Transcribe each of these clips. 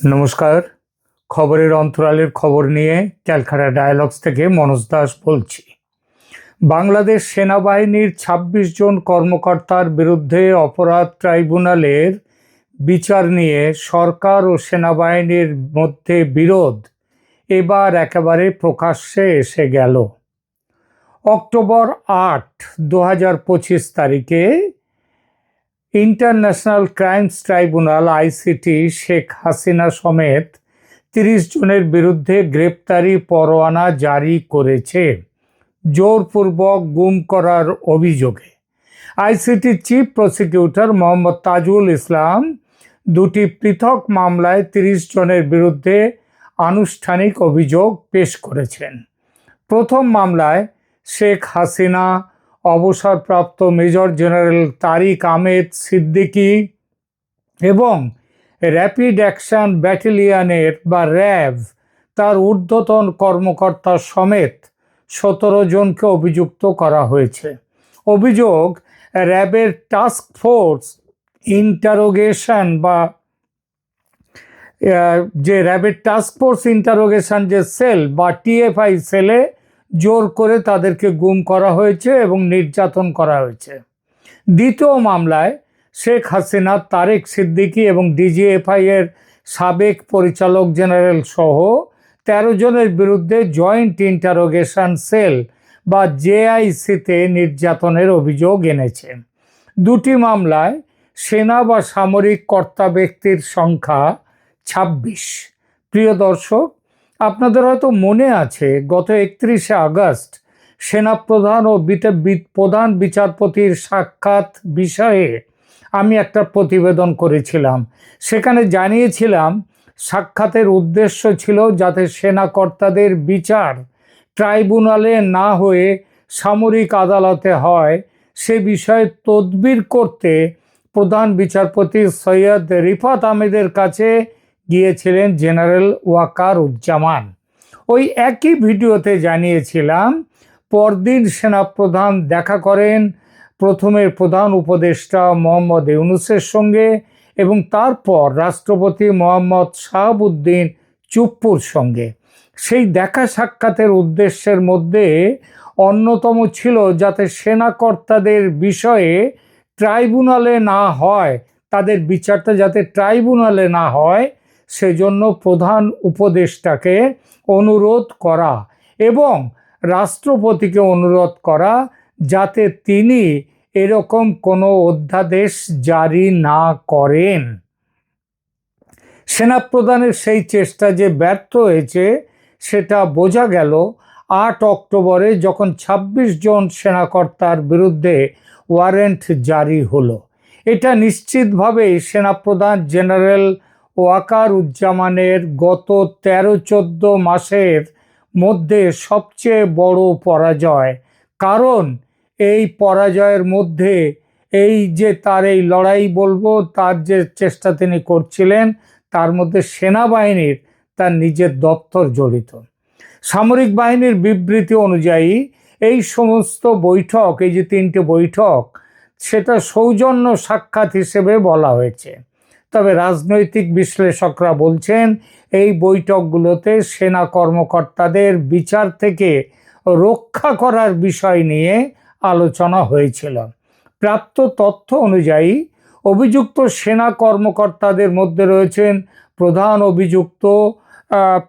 নমস্কার। খবরের অন্তরালের খবর নিয়ে ক্যালকাটা ডায়ালগস থেকে মনোজ দাস বলছি। বাংলাদেশ সেনাবাহিনীর ২৬ জন কর্মকর্তার বিরুদ্ধে অপরাধ ট্রাইব্যুনালের বিচার নিয়ে সরকার ও সেনাবাহিনীর মধ্যে বিরোধ এবার একেবারে প্রকাশ্যে এসে গেল। অক্টোবর আট দু তারিখে international crimes tribunal, ICT, Sheikh Hasina সমেত তিরিশ জনের বিরুদ্ধে গ্রেপ্তারি পরোয়ানা জারি করেছে। জোরপূর্বক গুম করার অভিযোগে ICT chief prosecutor Mohammad Tajul Islam দুটি পৃথক মামলায় তিরিশ জনের বিরুদ্ধে আনুষ্ঠানিক অভিযোগ পেশ করেছেন। প্রথম মামলায় শেখ হাসিনা অবসরপ্রাপ্ত মেজর জেনারেল তারিক আহমেদ সিদ্দিকী এবং র্যাপিড অ্যাকশন ব্যাটালিয়নের বা র্যাব তার ঊর্ধ্বতন কর্মকর্তা সমেত সতেরো জনকে অভিযুক্ত করা হয়েছে। অভিযোগ, র্যাবের টাস্ক ফোর্স ইন্টারোগেশন বা যে র্যাবের টাস্ক ফোর্স ইন্টারোগেশন যে সেল বা টিএফআই সেলে জোর করে তাদেরকে গুম করা হয়েছে এবং নির্যাতন করা হয়েছে। দ্বিতীয় মামলায় শেখ হাসিনা, তারেক সিদ্দিকী এবং ডিজিএফআই এর সাবেক পরিচালক জেনারেল সহ তেরো জনের বিরুদ্ধে জয়েন্ট ইন্টারোগেশন সেল বা জেআইসিতে নির্যাতনের অভিযোগ এনেছে। দুটি মামলায় সেনা বা সামরিক কর্তা ব্যক্তির সংখ্যা ছাব্বিশ। প্রিয় দর্শক আপনাদের হয়তো মনে আছে, গত একত্রিশে আগস্ট সেনাপ্রধান ও প্রধান বিচারপতির সাক্ষাৎ বিষয়ে আমি একটা প্রতিবেদন করেছিলাম। সেখানে জানিয়েছিলাম, সাক্ষাতের উদ্দেশ্য ছিল যাতে সেনাকর্তাদের বিচার ট্রাইব্যুনালে না হয়ে সামরিক আদালতে হয়। সে বিষয়ে তদবির করতে প্রধান বিচারপতি সৈয়দ রিফাত আহমেদের কাছে গিয়েছিলেন জেনারেল ওয়াকার উজ্জামান ওই একই ভিডিওতে জানিয়েছিলাম, পরদিন সেনাপ্রধান দেখা করেন প্রথমের প্রধান উপদেষ্টা মোহাম্মদ ইউনুসের সঙ্গে এবং তারপর রাষ্ট্রপতি মোহাম্মদ শাহাবুদ্দিন চুপ্পুর সঙ্গে। সেই দেখা সাক্ষাতের উদ্দেশ্যের মধ্যে অন্যতম ছিল যাতে সেনাকর্তাদের বিষয়ে ট্রাইব্যুনালে না হয়, তাদের বিচারটা যাতে ট্রাইব্যুনালে না হয় সেজন্য প্রধান উপদেষ্টাকে অনুরোধ করা এবং রাষ্ট্রপতিকে অনুরোধ করা যাতে তিনি এরকম কোনো অধ্যাদেশ জারি না করেন। সেনাপ্রধানের সেই চেষ্টা যে ব্যর্থ হয়েছে, সেটা বোঝা গেল আট অক্টোবরে যখন ২৬ জন সেনাকর্তার বিরুদ্ধে ওয়ারেন্ট জারি হলো। এটা নিশ্চিতভাবেই সেনাপ্রধান জেনারেল ওয়াকার উজ্জামানের গত তেরো চোদ্দ মাসের মধ্যে সবচেয়ে বড় পরাজয়। কারণ এই পরাজয়ের মধ্যে এই যে তার এই লড়াই বলব, তার যে চেষ্টা তিনি করছিলেন, তার মধ্যে সেনাবাহিনীর তার নিজের দপ্তর জড়িত। সামরিক বাহিনীর বিবৃতি অনুযায়ী, এই সমস্ত বৈঠক, এই যে তিনটে বৈঠক, সেটা সৌজন্য সাক্ষাৎ হিসেবে বলা হয়েছে। তবে রাজনৈতিক বিশ্লেষকরা বলছেন, এই বৈঠকগুলোতে সেনা কর্মকর্তাদের বিচার থেকে রক্ষা করার বিষয় নিয়ে আলোচনা হয়েছিল। প্রাপ্ত তথ্য অনুযায়ী, অভিযুক্ত সেনা কর্মকর্তাদের মধ্যে রয়েছেন প্রধান অভিযুক্ত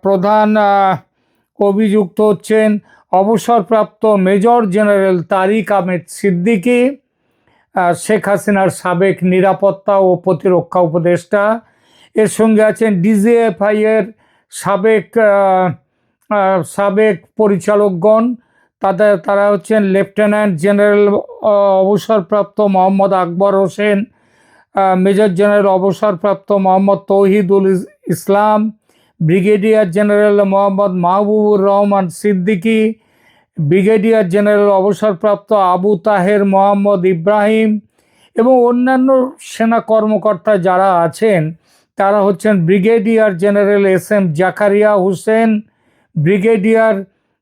প্রধান অভিযুক্ত হচ্ছেন অবসরপ্রাপ্ত মেজর জেনারেল তারিক আহমেদ সিদ্দিকী শেখ হাসিনার সাবেক নিরাপত্তা ও প্রতিরক্ষা উপদেষ্টা। এর সঙ্গে আছেন ডিজিএফআই এর সাবেক সাবেক পরিচালকগণ। তাদের তারা হচ্ছেন লেফটেন্যান্ট জেনারেল অবসরপ্রাপ্ত মোহাম্মদ আকবর হোসেন মেজর জেনারেল অবসরপ্রাপ্ত Mohammad Tauhidul Islam, brigadier general Mohammad Mahbubur Rahman Siddiqui brigadier general অবসরপ্রাপ্ত আবু তাহের মোহাম্মদ ইব্রাহিম এবং অন্যান্য সেনা কর্মকর্তা যারা আছেন, তারা হচ্ছেন brigadier general S M Zakaria Hossain, brigadier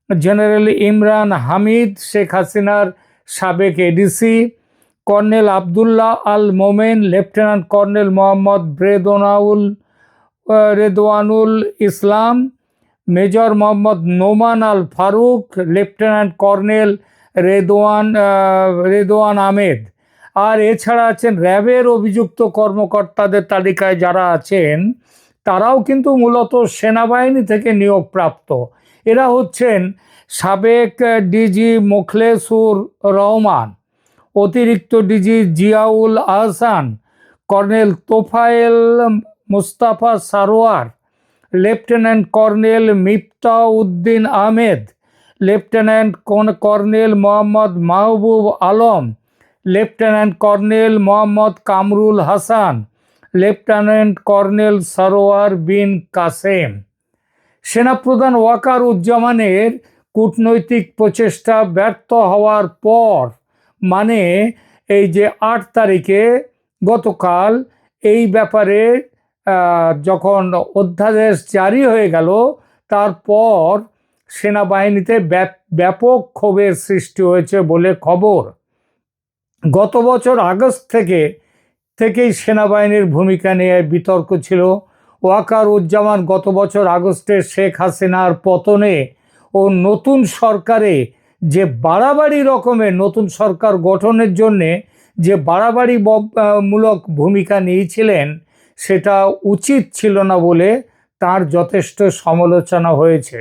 general Imran Hamid, Sheikh হাসিনার সাবেক ADC, colonel Abdullah Al Momen, lieutenant colonel Mohammad ব্রেদোনাউল Redwanul Islam major Mohammad Noman Al Faruk, lieutenant colonel Redwan Redwan Ahmed. আর এছাড়া আছেন র্যাবের অভিযুক্ত কর্মকর্তাদের তালিকায় যারা আছেন, তারাও কিন্তু মূলত সেনাবাহিনী থেকে নিয়োগপ্রাপ্ত। এরা হচ্ছেন সাবেক ডিজি মোখলেসুর রহমান, অতিরিক্ত DG Ziaul Ahsan, colonel Tofayel Mustafa Sarwar lieutenant colonel Mifta Uddin Ahmed, lieutenant colonel Mohammad Mahbub Alam, lieutenant colonel Mohammad Kamrul Hasan, lieutenant colonel Sarwar Bin Kasem. সেনাপ্রধান ওয়াকার উজ্জামানের কূটনৈতিক প্রচেষ্টা ব্যর্থ হওয়ার পর মানে এই যে আট তারিখে গতকাল এই ব্যাপারে যখন অধ্যাদেশ জারি হয়ে গেল, তারপর সেনাবাহিনীতে ব্যাপ- ব্যাপক ক্ষোভের সৃষ্টি হয়েছে বলে খবর। গত বছর আগস্ট থেকে, থেকেই সেনাবাহিনীর ভূমিকা নিয়ে বিতর্ক ছিল। ওয়াকার উজ্জামান গত বছর আগস্টে শেখ হাসিনার পতনে ও নতুন সরকারে যে বাড়াবাড়ি রকমের নতুন সরকার গঠনের জন্যে যে বাড়াবাড়ি মূলক ভূমিকা নিয়েছিলেন সেটা উচিত ছিল না বলে তার যথেষ্ট সমালোচনা হয়েছে।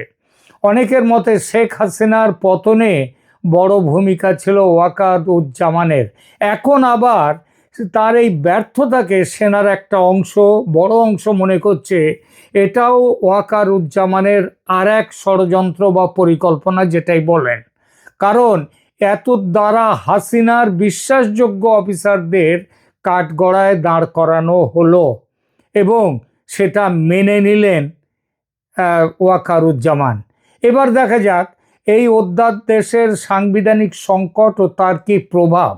অনেকের মতে শেখ হাসিনার পতনে বড় ভূমিকা ছিল ওয়াকার উজ্জামানের এখন আবার তার এই ব্যর্থতাকে সেনার একটা অংশ, বড় অংশ মনে করছে। এটাও ওয়াকার উজ্জামানের আর এক ষড়যন্ত্র বা পরিকল্পনা যেটাই বলেন। কারণ এত দ্বারা হাসিনার বিশ্বাসযোগ্য অফিসারদের কাঠগড়ায় দাঁড় করানো হলো। এবং সেটা মেনে নিলেন ওয়াকারুজ্জামান। এবার দেখা যাক, এই অধ্যাদেশের সাংবিধানিক সংকট ও তার কি প্রভাব?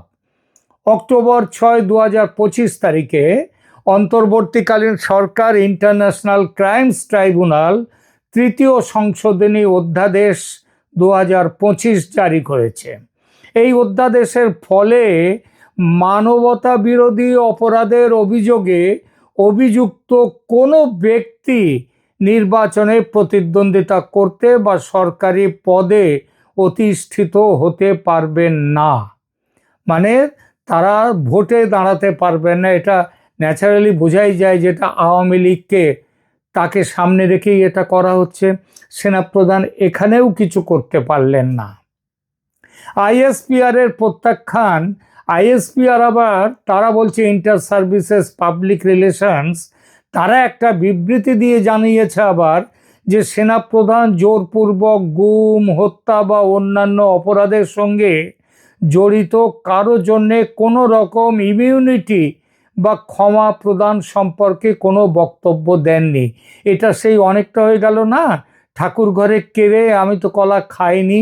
অক্টোবর ছয় দু পঁচিশ তারিখে অন্তর্বর্তীকালীন সরকার, ইন্টারন্যাশনাল ক্রাইমস ট্রাইব্যুনাল, তৃতীয় সংশোধনী অধ্যাদেশ দু হাজার পঁচিশ জারি করেছে। এই অধ্যাদেশের ফলে মানবতা বিরোধী অপরাধের অভিযোগে অভিযুক্ত কোনো ব্যক্তি নির্বাচনে প্রতিদ্বন্দ্বিতা করতে বা সরকারি পদে অতিষ্ঠিত হতে পারবেন না। মানে তারা ভোটে দাঁড়াতে পারবেন না। এটা ন্যাচারালি বোঝাই যায় যেটা আওয়ামী লীগকে তাকে সামনে রেখেই এটা করা হচ্ছে। সেনাপ্রধান এখানেও কিছু করতে পারলেন না। আইএসপিআর এর প্রত্যাখ্যান আইএসপিআর আবার তারা বলছে ইন্টার সার্ভিসেস পাবলিক রিলেশনস তারা একটা বিবৃতি দিয়ে জানিয়েছে আবার যে সেনাপ্রধান জোরপূর্বক গুম, হত্যা বা অন্যান্য অপরাধের সঙ্গে জড়িত কারও জন্যে কোনো রকম ইমিউনিটি বা ক্ষমা প্রদান সম্পর্কে কোনো বক্তব্য দেননি। এটা সেই অনেকটা হয়ে গেল না? ঠাকুর ঘরে কেড়ে আমি তো কলা খাইনি।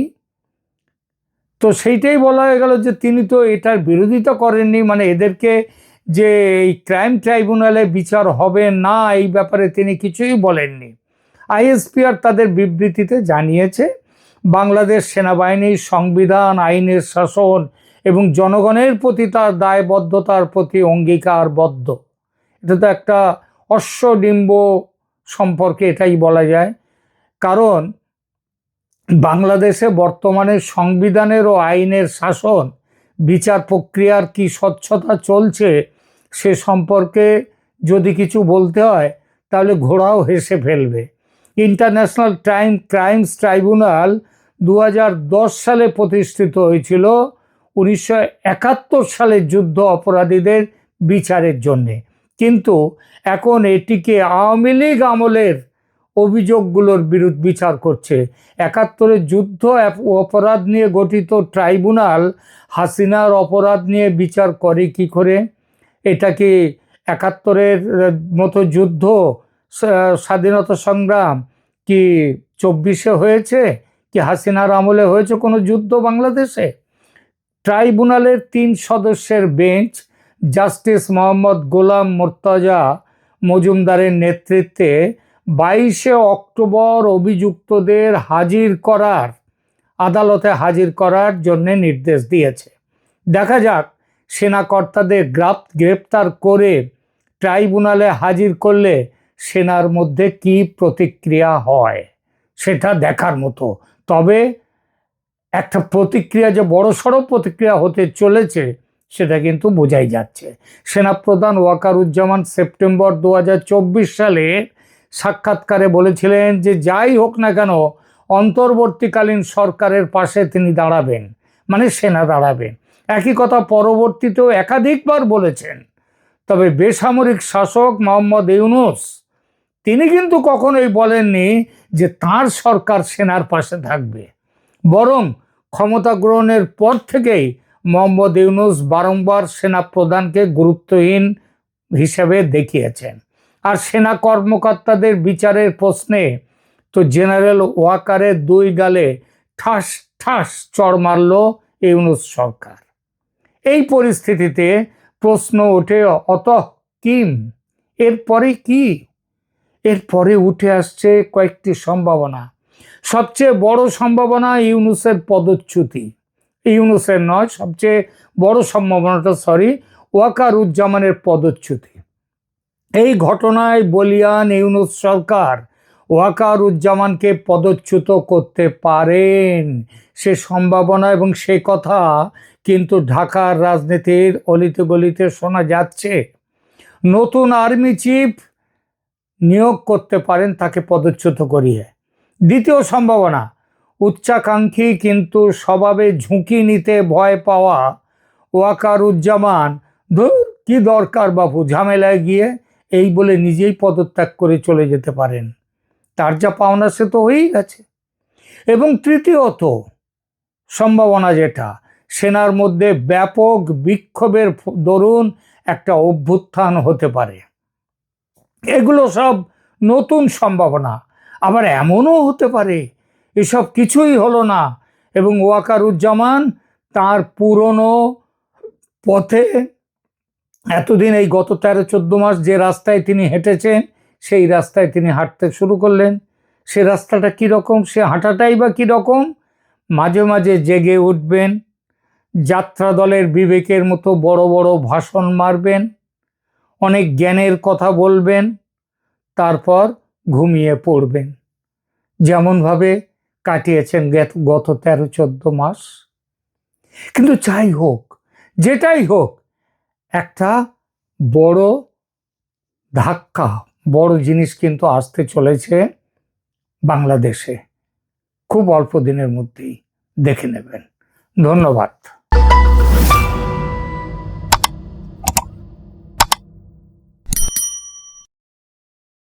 তো সেইটাই বলা হয়ে গেল যে তিনি তো এটার বিরোধিতা করেননি মানে এদেরকে যে এই ক্রাইম ট্রাইব্যুনালে বিচার হবে না, এই ব্যাপারে তিনি কিছুই বলেননি। আইএসপিআর তাদের বিবৃতিতে জানিয়েছে, বাংলাদেশ সেনাবাহিনীর সংবিধান, আইনের শাসন এবং জনগণের প্রতি তার দায়বদ্ধতার প্রতি অঙ্গীকারবদ্ধ। এটা তো একটা অশ্বডিম্ব সম্পর্কে এটাই বলা যায়। কারণ বাংলাদেশে বর্তমানে সংবিধানের ও আইনের শাসন, বিচার প্রক্রিয়ার কি স্বচ্ছতা চলছে সে সম্পর্কে যদি কিছু বলতে হয়, তাহলে ঘোড়াও হেসে ফেলবে। ইন্টারন্যাশনাল টাইম ক্রাইমস ট্রাইব্যুনাল দু হাজার দশ সালে প্রতিষ্ঠিত হয়েছিল উনিশশো সালের যুদ্ধ অপরাধীদের বিচারের জন্যে। কিন্তু এখন এটিকে আওয়ামী লীগ আমলের অভিযোগগুলোর বিরুদ্ধে বিচার করছে। একাত্তরের যুদ্ধ অপ- অপরাধ নিয়ে গঠিত ট্রাইব্যুনাল হাসিনার অপরাধ নিয়ে বিচার করে কি করে? এটা কি একাত্তরের মতো যুদ্ধ স্বাধীনতা সংগ্রাম কি চব্বিশে হয়েছে? কি হাসিনার আমলে হয়েছে কোনো যুদ্ধ বাংলাদেশে? ট্রাইব্যুনালের তিন সদস্যের বেঞ্চ, জাস্টিস মোহাম্মদ গোলাম মোর্তজা মজুমদারের নেতৃত্বে বাইশে অক্টোবর অভিযুক্তদের হাজির করার, আদালতে হাজির করার জন্য নির্দেশ দিয়েছে। দেখা যাক, সেনাকর্তাদের গ্রাপ, গ্রেপ্তার করে ট্রাইব্যুনালে হাজির করলে সেনার মধ্যে কি প্রতিক্রিয়া হয়, সেটা দেখার মতো। তবে একটা প্রতিক্রিয়া যে বড়সড় প্রতিক্রিয়া হতে চলেছে, সেটা কিন্তু বোঝাই যাচ্ছে। সেনাপ্রধান ওয়াকারুজ্জামান সেপ্টেম্বর দু হাজার চব্বিশ সালে সাক্ষাৎকারে বলেছিলেন যে যাই হোক না কেন, অন্তর্বর্তীকালীন সরকারের পাশে তিনি দাঁড়াবেন মানে সেনা দাঁড়াবেন একই কথা পরবর্তীতেও একাধিকবার বলেছেন। তবে বেসামরিক শাসক মোহাম্মদ ইউনুস, তিনি কিন্তু কখনোই বলেননি যে তার সরকার সেনার পাশে থাকবে। বরং ক্ষমতা গ্রহণের পর থেকেই মোহাম্মদ ইউনুস বারংবার সেনা প্রধানকে গুরুত্বহীন হিসেবে দেখিয়েছেন। আর সেনা কর্মকর্তাদের বিচারের প্রশ্নে তো জেনারেল ওয়াকারের দুই গালে ঠাস ঠাস চড় মারল ইউনুস সরকার। এই পরিস্থিতিতে প্রশ্ন ওঠে, অত কিম? এরপরে কি? এরপরে উঠে আসছে কয়েকটি সম্ভাবনা। সবচেয়ে বড় সম্ভাবনা ইউনুসের পদচ্যুতি। ইউনুসের নয়, সবচেয়ে বড় সম্ভাবনাটা, সরি, ওয়াকারুজ্জামানের পদচ্যুতি। এই ঘটনায় বলিয়ান ইউনুস সরকার ওয়াকারুজ্জামানকে পদচ্যুত করতে পারেন। সে সম্ভাবনা এবং সে কথা কিন্তু ঢাকার রাজনীতির অলিতে গলিতে শোনা যাচ্ছে। নতুন আর্মি চিফ নিয়োগ করতে পারেন তাকে পদচ্যুত করিয়ে। দ্বিতীয় সম্ভাবনা, উচ্চাকাঙ্ক্ষী কিন্তু স্বভাবে ঝুঁকি নিতে ভয় পাওয়া ওয়াকারুজ্জামান। ধর, কি দরকার বাপু, ঝামেলায় গিয়ে এই বলে নিজেই পদত্যাগ করে চলে যেতে পারেন। তার যা পাওনা সে তো হয়েই গেছে। এবং তৃতীয়ত, সম্ভাবনা যেটা, সেনার মধ্যে ব্যাপক বিক্ষোভের দরুন একটা অভ্যুত্থান হতে পারে। এগুলো সব নতুন সম্ভাবনা, আবার এমনও হতে পারে, এসব কিছুই হলো না। এবং ওয়াকারুজ্জামান তার পুরনো পথে এতদিন এই গত তেরো, চোদ্দ মাস যে রাস্তায় তিনি হেঁটেছেন, সেই রাস্তায় তিনি হাঁটতে শুরু করলেন। সে রাস্তাটা কীরকম সে হাঁটাটাই বা কীরকম মাঝে মাঝে জেগে উঠবেন, যাত্রা দলের বিবেকের মতো বড় বড় ভাষণ মারবেন, অনেক জ্ঞানের কথা বলবেন, তারপর ঘুমিয়ে পড়বেন। যেমনভাবে কাটিয়েছেন গত তেরো, চোদ্দ মাস। কিন্তু যাই হোক, যেটাই হোক একটা বড় ধাক্কা, বড় জিনিস কিন্তু আসতে চলেছে বাংলাদেশে। খুব অল্প দিনের মধ্যেই দেখে নেবেন। ধন্যবাদ।